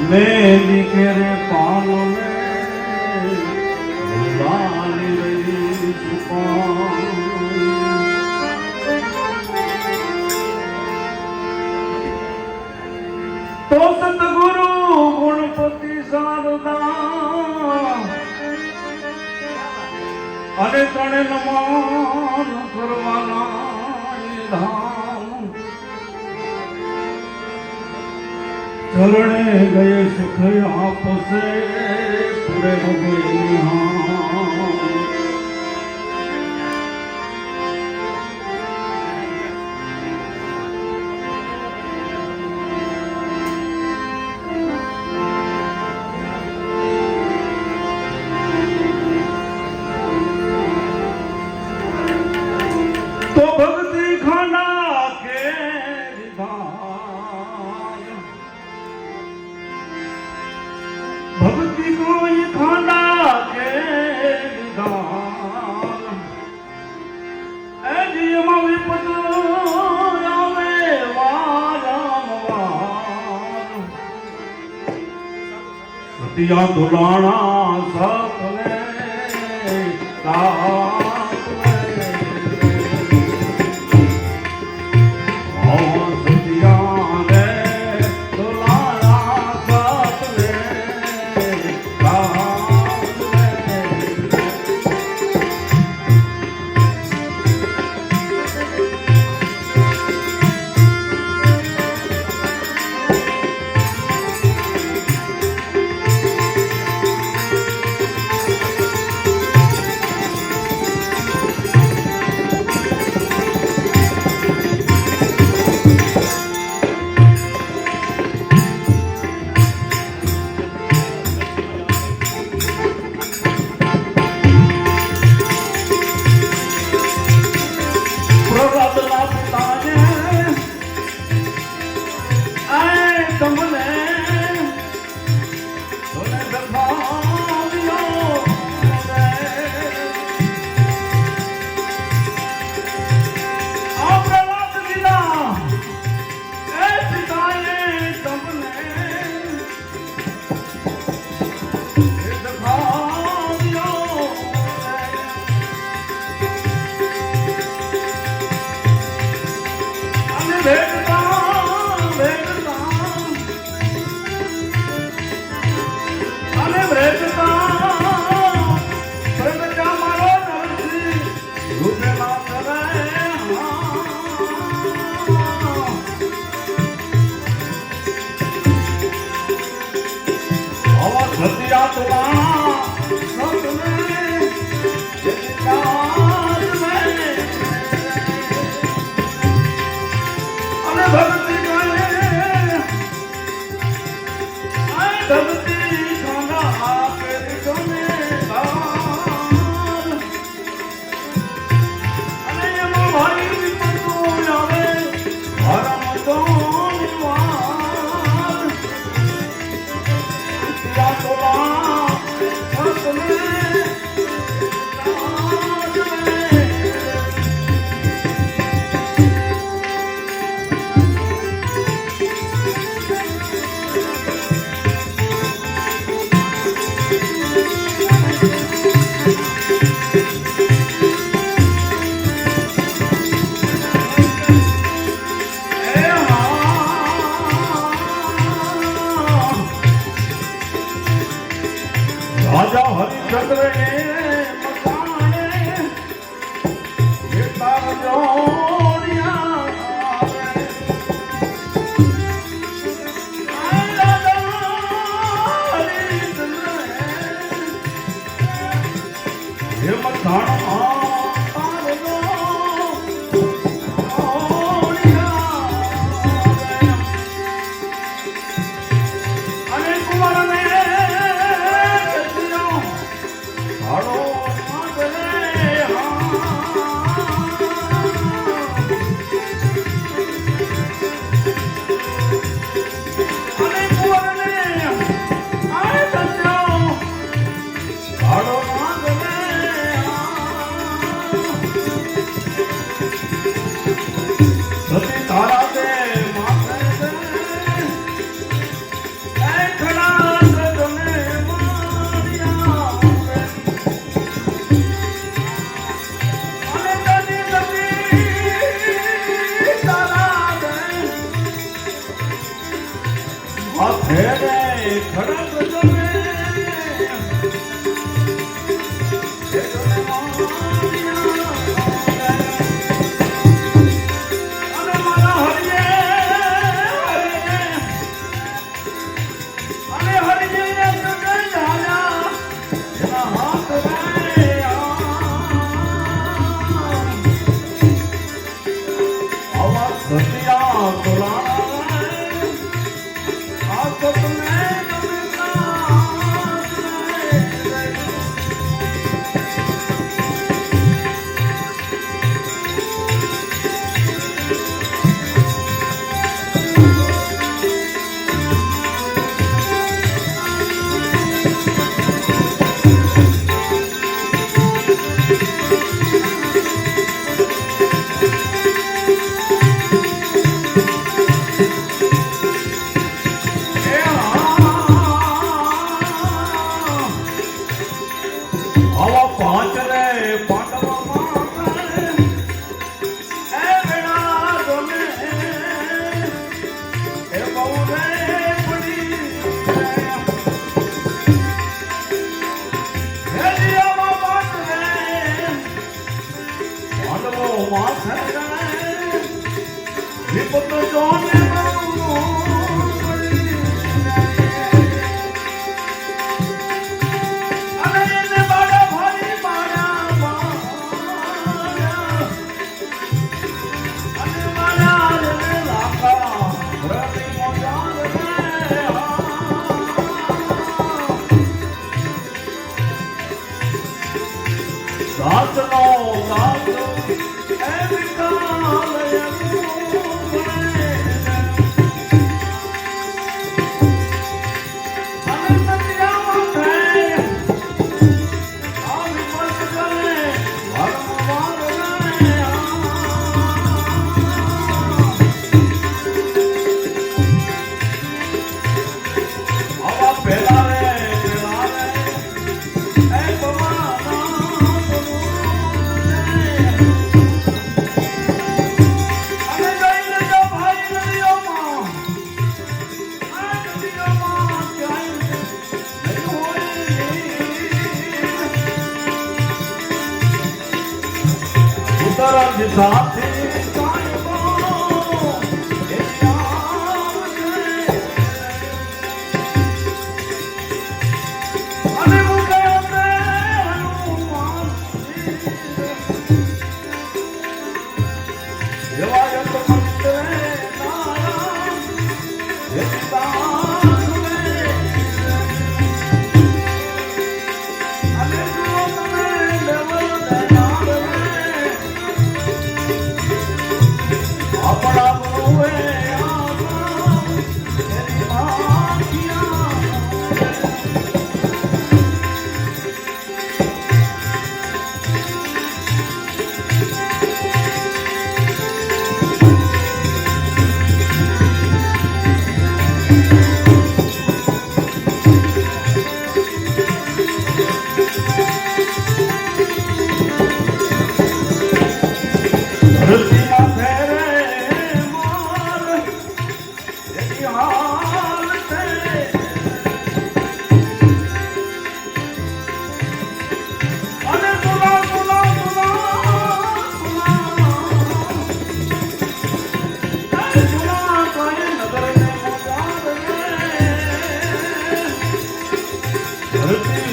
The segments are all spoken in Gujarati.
લે દીકરે પાલો લે. લાલી રહી તો સદગુરુ ગુણપતિ શારદા. અને ત્રણે નમન કરવાના ચરણે ગયે સુખ આપશે પૂરે ભગવઈ હા ધ્યાન ધુલાણા સા Tamil. 你他妈哪儿啊？સાચનો સાચ એ Yeah.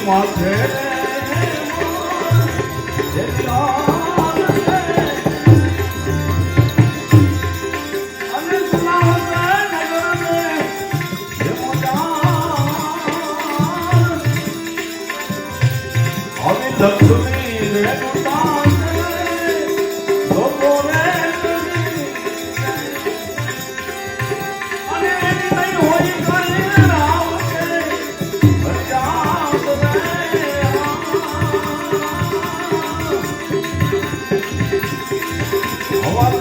uma terra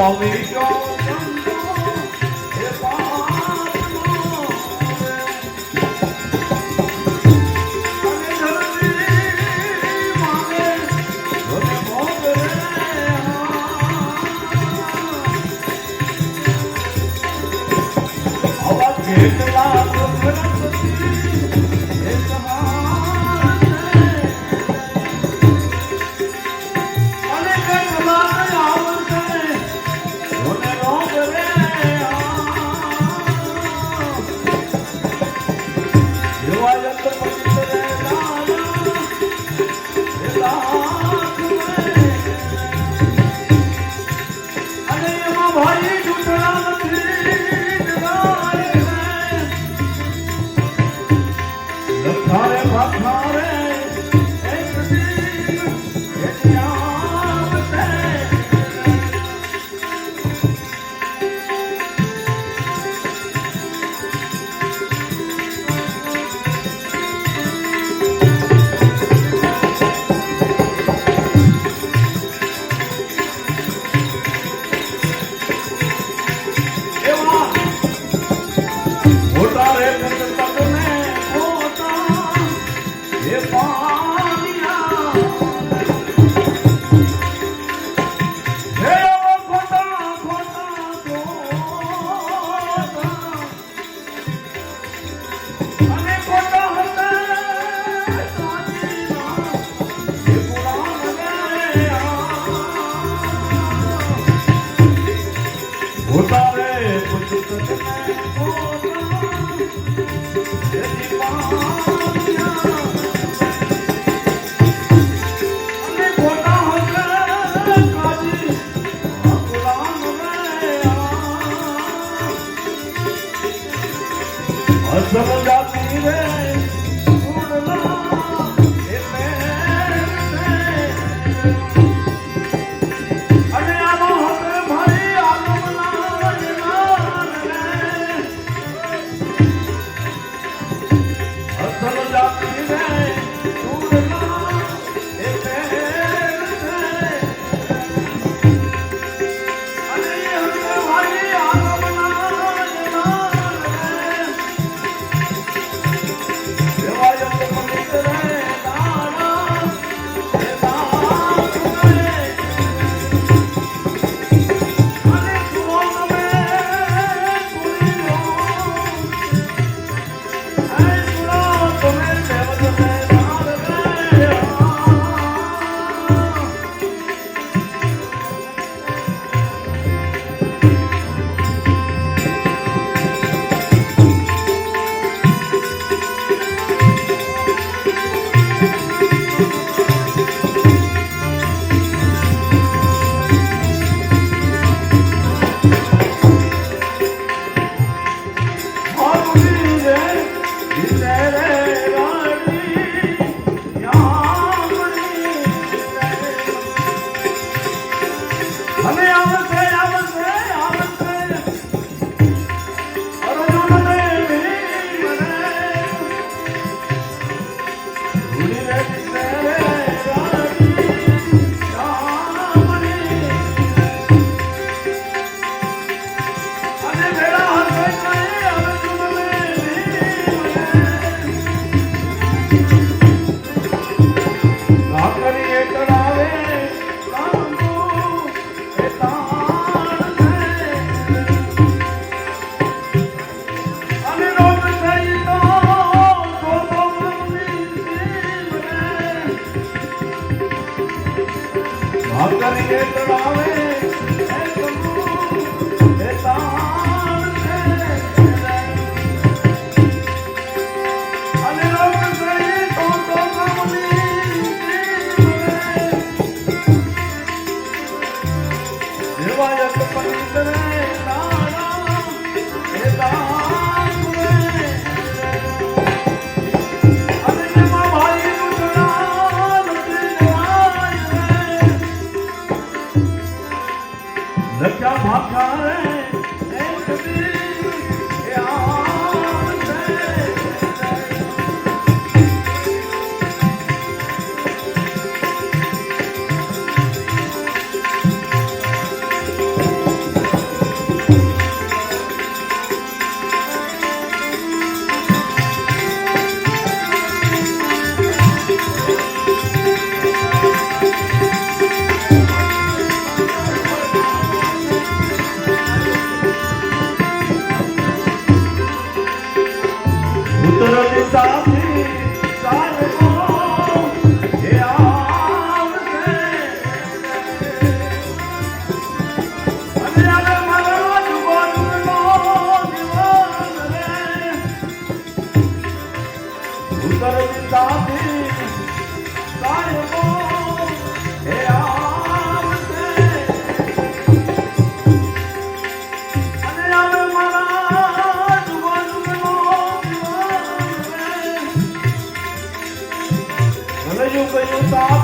ao.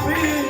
Happy